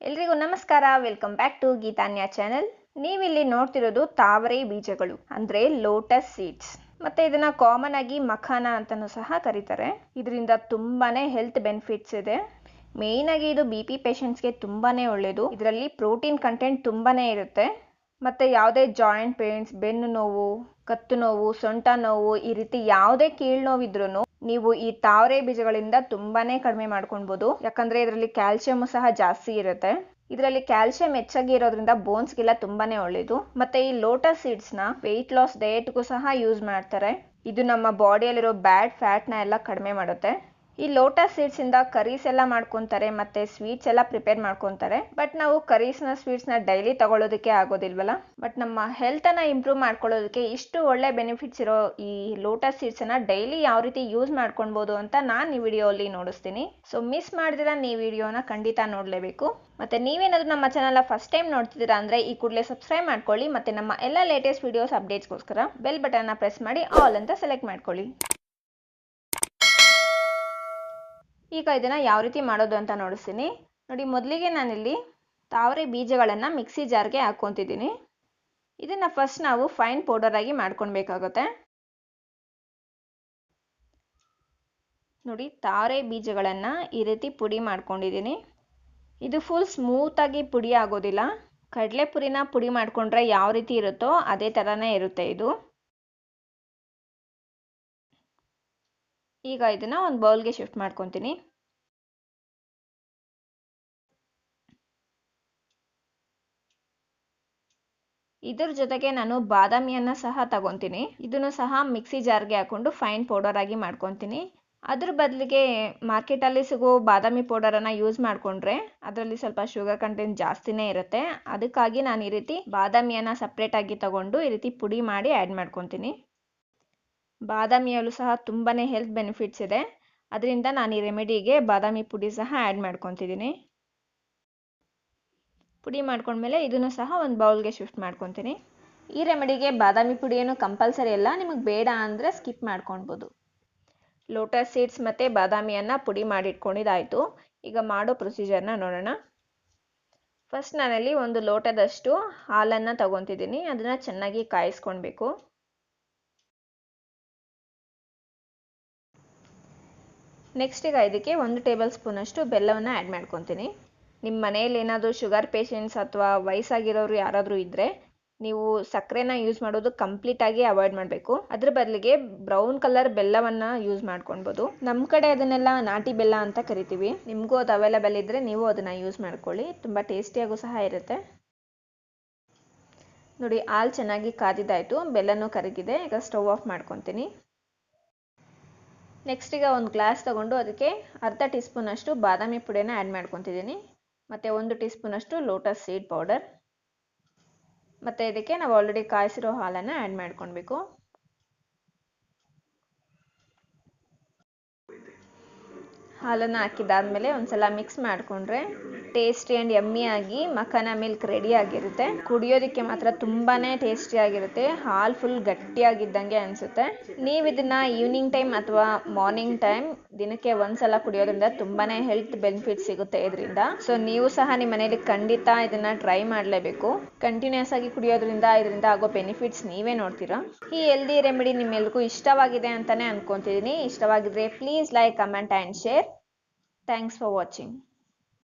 ಎಲ್ರಿಗೂ ನಮಸ್ಕಾರ. Welcome back to Geethanya channel ನೀವಿಲ್ಲಿ ನೋಡ್ತಿರೋದು ತಾವರೆ ಬೀಜಗಳು, ಅಂದ್ರೆ ಲೋಟಸ್ ಸೀಡ್ಸ್ ಮತ್ತೆ ಇದನ್ನ ಕಾಮನ್ ಆಗಿ ಮಖಾನ ಅಂತಾನೂ ಸಹ ಕರೀತಾರೆ. ಇದರಿಂದ ತುಂಬಾನೇ ಹೆಲ್ತ್ ಬೆನಿಫಿಟ್ಸ್ ಇದೆ. ಮೇಯ್ನ್ ಆಗಿ ಇದು ಬಿ ಪಿ ಪೇಷಂಟ್ಸ್ಗೆ ತುಂಬಾನೇ ಒಳ್ಳೇದು. ಇದರಲ್ಲಿ ಪ್ರೋಟೀನ್ ಕಂಟೆಂಟ್ ತುಂಬಾನೇ ಇರುತ್ತೆ. ಮತ್ತೆ ಯಾವುದೇ ಜಾಯಿಂಟ್ ಪೇನ್ಸ್ ಬೆನ್ನು ನೋವು ಕತ್ತು ನೋವು ಸೊಂಟ ನೋವು, ಈ ರೀತಿ ಯಾವುದೇ ಕೀಳ್ ನೋವಿದ್ರೂ ನೀವು ಈ ತಾವರೆ ಬೀಜಗಳಿಂದ ತುಂಬಾನೇ ಕಡಿಮೆ ಮಾಡ್ಕೊಳ್ಬಹುದು ಯಾಕಂದ್ರೆ ಇದರಲ್ಲಿ ಕ್ಯಾಲ್ಸಿಯಂ ಸಹ ಜಾಸ್ತಿ ಇರುತ್ತೆ. ಇದರಲ್ಲಿ ಕ್ಯಾಲ್ಸಿಯಂ ಹೆಚ್ಚಾಗಿ ಇರೋದ್ರಿಂದ ಬೋನ್ಸ್ಗೆಲ್ಲ ತುಂಬಾನೇ ಒಳ್ಳೇದು. ಮತ್ತೆ ಈ ಲೋಟಸ್ ಸೀಡ್ಸ್ನ ವೆಯ್ಟ್ ಲಾಸ್ ಡಯಟ್ಗೂ ಸಹ ಯೂಸ್ ಮಾಡ್ತಾರೆ. ಇದು ನಮ್ಮ ಬಾಡಿಯಲ್ಲಿರೋ ಬ್ಯಾಡ್ ಫ್ಯಾಟ್ನ ಎಲ್ಲ ಕಡಿಮೆ ಮಾಡುತ್ತೆ. ಈ ಲೋಟಸ್ ಸೀಡ್ಸ್ ಇಂದ ಕರೀಸ್ ಎಲ್ಲ ಮಾಡ್ಕೊಂತಾರೆ, ಮತ್ತೆ ಸ್ವೀಟ್ಸ್ ಎಲ್ಲ ಪ್ರಿಪೇರ್ ಮಾಡ್ಕೊಂತಾರೆ. ಬಟ್ ನಾವು ಕರೀಸ್ನ ಡೈಲಿ ತಗೊಳ್ಳೋದಕ್ಕೆ ಆಗೋದಿಲ್ವಲ್ಲ? ಬಟ್ ನಮ್ಮ ಹೆಲ್ತ್ ಅನ್ನ ಇಂಪ್ರೂವ್ ಮಾಡ್ಕೊಳ್ಳೋದಕ್ಕೆ ಇಷ್ಟು ಒಳ್ಳೆ ಬೆನಿಫಿಟ್ಸ್ ಇರೋ ಈ ಲೋಟಸ್ ಸೀಡ್ಸ್ ಅನ್ನ ಡೈಲಿ ಯಾವ ರೀತಿ ಯೂಸ್ ಮಾಡ್ಕೊಳ್ಬಹುದು ಅಂತ ನಾನು ಈ ವಿಡಿಯೋಲಿ ನೋಡಿಸ್ತೀನಿ. ಸೊ ಮಿಸ್ ಮಾಡಿದ್ರೆ ನೀವು ವಿಡಿಯೋನ ಖಂಡಿತ ನೋಡಲೇಬೇಕು. ಮತ್ತೆ ನೀವೇನಾದ್ರೂ ನಮ್ಮ ಚಾನಲ್ ಫಸ್ಟ್ ಟೈಮ್ ನೋಡ್ತಿದ್ದೀರಾ ಅಂದ್ರೆ ಈ ಕೂಡಲೇ ಸಬ್ಸ್ಕ್ರೈಬ್ ಮಾಡ್ಕೊಳ್ಳಿ, ಮತ್ತೆ ನಮ್ಮ ಎಲ್ಲ ಲೇಟೆಸ್ಟ್ ವಿಡಿಯೋಸ್ ಅಪ್ಡೇಟ್ಸ್ಗೋಸ್ಕರ ಬೆಲ್ ಬಟನ್ನ ಪ್ರೆಸ್ ಮಾಡಿ ಆಲ್ ಅಂತ ಸೆಲೆಕ್ಟ್ ಮಾಡ್ಕೊಳ್ಳಿ. ಈಗ ಇದನ್ನು ಯಾವ ರೀತಿ ಮಾಡೋದು ಅಂತ ನೋಡಿಸ್ತೀನಿ. ನೋಡಿ, ಮೊದಲಿಗೆ ನಾನಿಲ್ಲಿ ತಾವರೆ ಬೀಜಗಳನ್ನು ಮಿಕ್ಸಿ ಜಾರ್ಗೆ ಹಾಕ್ಕೊತಿದ್ದೀನಿ. ಇದನ್ನು ಫಸ್ಟ್ ನಾವು ಫೈನ್ ಪೌಡರ್ ಆಗಿ ಮಾಡ್ಕೊಳ್ಬೇಕಾಗುತ್ತೆ ನೋಡಿ, ತಾವರೆ ಬೀಜಗಳನ್ನು ಈ ರೀತಿ ಪುಡಿ ಮಾಡ್ಕೊಂಡಿದ್ದೀನಿ. ಇದು ಫುಲ್ ಸ್ಮೂತಾಗಿ ಪುಡಿ ಆಗೋದಿಲ್ಲ. ಕಡಲೆ ಪುರಿನ ಪುಡಿ ಮಾಡಿಕೊಂಡ್ರೆ ಯಾವ ರೀತಿ ಇರುತ್ತೋ ಅದೇ ಥರನೇ ಇರುತ್ತೆ ಇದು. ಈಗ ಇದನ್ನು ಒಂದು ಬೌಲ್ಗೆ ಶಿಫ್ಟ್ ಮಾಡ್ಕೊತೀನಿ. ಇದ್ರ ಜೊತೆಗೆ ನಾನು ಬಾದಾಮಿಯನ್ನು ಸಹ ತಗೊಂತೀನಿ. ಇದನ್ನು ಸಹ ಮಿಕ್ಸಿ ಜಾರ್ಗೆ ಹಾಕೊಂಡು ಫೈನ್ ಪೌಡರ್ ಆಗಿ ಮಾಡ್ಕೊತೀನಿ. ಅದ್ರ ಬದಲಿಗೆ ಮಾರ್ಕೆಟಲ್ಲಿ ಸಿಗೋ ಬಾದಾಮಿ ಪೌಡರನ್ನು ಯೂಸ್ ಮಾಡಿಕೊಂಡ್ರೆ ಅದರಲ್ಲಿ ಸ್ವಲ್ಪ ಶುಗರ್ ಕಂಟೆಂಟ್ ಜಾಸ್ತಿನೇ ಇರುತ್ತೆ. ಅದಕ್ಕಾಗಿ ನಾನು ಈ ರೀತಿ ಬಾದಾಮಿಯನ್ನು ಸಪ್ರೇಟಾಗಿ ತಗೊಂಡು ಈ ರೀತಿ ಪುಡಿ ಮಾಡಿ ಆ್ಯಡ್ ಮಾಡ್ಕೊತೀನಿ. ಬಾದಾಮಿಯಲ್ಲೂ ಸಹ ತುಂಬಾ ಹೆಲ್ತ್ ಬೆನಿಫಿಟ್ಸ್ ಇದೆ. ಅದರಿಂದ ನಾನು ಈ ರೆಮಿಡಿಗೆ ಬಾದಾಮಿ ಪುಡಿ ಸಹ ಆ್ಯಡ್ ಮಾಡ್ಕೊತಿದ್ದೀನಿ ಪುಡಿ ಮಾಡ್ಕೊಂಡ್ಮೇಲೆ ಇದನ್ನು ಸಹ ಒಂದು ಬೌಲ್ಗೆ ಶಿಫ್ಟ್ ಮಾಡ್ಕೊತೀನಿ. ಈ ರೆಮಿಡಿಗೆ ಬಾದಾಮಿ ಪುಡಿ ಏನು ಕಂಪಲ್ಸರಿ ಅಲ್ಲ, ನಿಮಗೆ ಬೇಡ ಅಂದರೆ ಸ್ಕಿಪ್ ಮಾಡ್ಕೊಳ್ಬೋದು ಲೋಟಸ್ ಸೀಡ್ಸ್ ಮತ್ತು ಬಾದಾಮಿಯನ್ನು ಪುಡಿ ಮಾಡಿಟ್ಕೊಂಡಿದ್ದಾಯಿತು. ಈಗ ಮಾಡೋ ಪ್ರೊಸೀಜರ್ನ ನೋಡೋಣ. ಫಸ್ಟ್ ನಾನಲ್ಲಿ ಒಂದು ಲೋಟದಷ್ಟು ಹಾಲನ್ನು ತಗೊತಿದ್ದೀನಿ ಅದನ್ನು ಚೆನ್ನಾಗಿ ಕಾಯಿಸ್ಕೊಳ್ಬೇಕು ನೆಕ್ಸ್ಟ್ ಈಗ ಇದಕ್ಕೆ ಒಂದು ಟೇಬಲ್ ಸ್ಪೂನಷ್ಟು ಬೆಲ್ಲವನ್ನು ಆ್ಯಡ್ ಮಾಡ್ಕೊತೀನಿ. ನಿಮ್ಮ ಮನೆಯಲ್ಲಿ ಏನಾದರೂ ಶುಗರ್ ಪೇಷಂಟ್ಸ್ ಅಥವಾ ವಯಸ್ಸಾಗಿರೋರು ಯಾರಾದರೂ ಇದ್ದರೆ ನೀವು ಸಕ್ಕರೆನ ಯೂಸ್ ಮಾಡೋದು ಕಂಪ್ಲೀಟಾಗಿ ಅವಾಯ್ಡ್ ಮಾಡಬೇಕು. ಅದ್ರ ಬದಲಿಗೆ ಬ್ರೌನ್ ಕಲರ್ ಬೆಲ್ಲವನ್ನು ಯೂಸ್ ಮಾಡ್ಕೊಳ್ಬೋದು. ನಮ್ಮ ಕಡೆ ಅದನ್ನೆಲ್ಲ ನಾಟಿ ಬೆಲ್ಲ ಅಂತ ಕರಿತೀವಿ. ನಿಮಗೂ ಅದು ಅವೈಲೇಬಲ್ ಇದ್ದರೆ ನೀವು ಅದನ್ನು ಯೂಸ್ ಮಾಡ್ಕೊಳ್ಳಿ. ತುಂಬ ಟೇಸ್ಟಿಯಾಗೂ ಸಹ ಇರುತ್ತೆ. ನೋಡಿ, ಹಾಲು ಚೆನ್ನಾಗಿ ಕಾದಿದ್ದಾಯಿತು. ಬೆಲ್ಲನೂ ಕರಗಿದೆ. ಈಗ ಸ್ಟವ್ ಆಫ್ ಮಾಡ್ಕೊತೀನಿ. ನೆಕ್ಸ್ಟ್ ಈಗ ಒಂದು ಗ್ಲಾಸ್ ತೊಗೊಂಡು ಅದಕ್ಕೆ ಅರ್ಧ ಟೀ ಸ್ಪೂನಷ್ಟು ಬಾದಾಮಿ ಪುಡಿನ ಆ್ಯಡ್ ಮಾಡ್ಕೊತಿದ್ದೀನಿ. ಮತ್ತು ಒಂದು ಟೀ ಸ್ಪೂನಷ್ಟು ಲೋಟಸ್ ಸೀಡ್ ಪೌಡರ್ ಮತ್ತು ಇದಕ್ಕೆ ನಾವು ಆಲ್ರೆಡಿ ಕಾಯಿಸಿರೋ ಹಾಲನ್ನು ಆ್ಯಡ್ ಮಾಡ್ಕೊಳ್ಬೇಕು ಹಾಲನ್ನು ಹಾಕಿದಾದ್ಮೇಲೆ ಒಂದ್ಸಲ ಮಿಕ್ಸ್ ಮಾಡಿಕೊಂಡ್ರೆ ಟೇಸ್ಟಿ ಆ್ಯಂಡ್ ಯಮ್ಮಿ ಆಗಿ ಮಖಾನ ಮಿಲ್ಕ್ ರೆಡಿ ಆಗಿರುತ್ತೆ. ಕುಡಿಯೋದಕ್ಕೆ ಮಾತ್ರ ತುಂಬಾ ಟೇಸ್ಟಿ ಆಗಿರುತ್ತೆ. ಹಾಲು ಫುಲ್ ಗಟ್ಟಿಯಾಗಿದ್ದಂಗೆ ಅನಿಸುತ್ತೆ. ನೀವು ಇದನ್ನ ಈವ್ನಿಂಗ್ ಟೈಮ್ ಅಥವಾ ಮಾರ್ನಿಂಗ್ ಟೈಮ್ ದಿನಕ್ಕೆ ಒಂದ್ಸಲ ಕುಡಿಯೋದ್ರಿಂದ ತುಂಬಾ ಹೆಲ್ತ್ ಬೆನಿಫಿಟ್ ಸಿಗುತ್ತೆ ಇದರಿಂದ. ಸೊ ನೀವು ಸಹ ನಿಮ್ಮ ಮನೇಲಿ ಖಂಡಿತ ಇದನ್ನ ಟ್ರೈ ಮಾಡಲೇಬೇಕು. ಕಂಟಿನ್ಯೂಸ್ ಆಗಿ ಕುಡಿಯೋದ್ರಿಂದ ಇದರಿಂದ ಆಗೋ ಬೆನಿಫಿಟ್ಸ್ ನೀವೇ ನೋಡ್ತೀರಾ? ಈ ಹೆಲ್ದಿ ರೆಮಿಡಿ ನಿಮ್ಮೆಲ್ಲರಿಗೂ ಇಷ್ಟವಾಗಿದೆ ಅಂತಾನೆ ಅನ್ಕೊಂತಿದ್ದೀನಿ ಇಷ್ಟವಾಗಿದ್ರೆ please like comment and share thanks for watching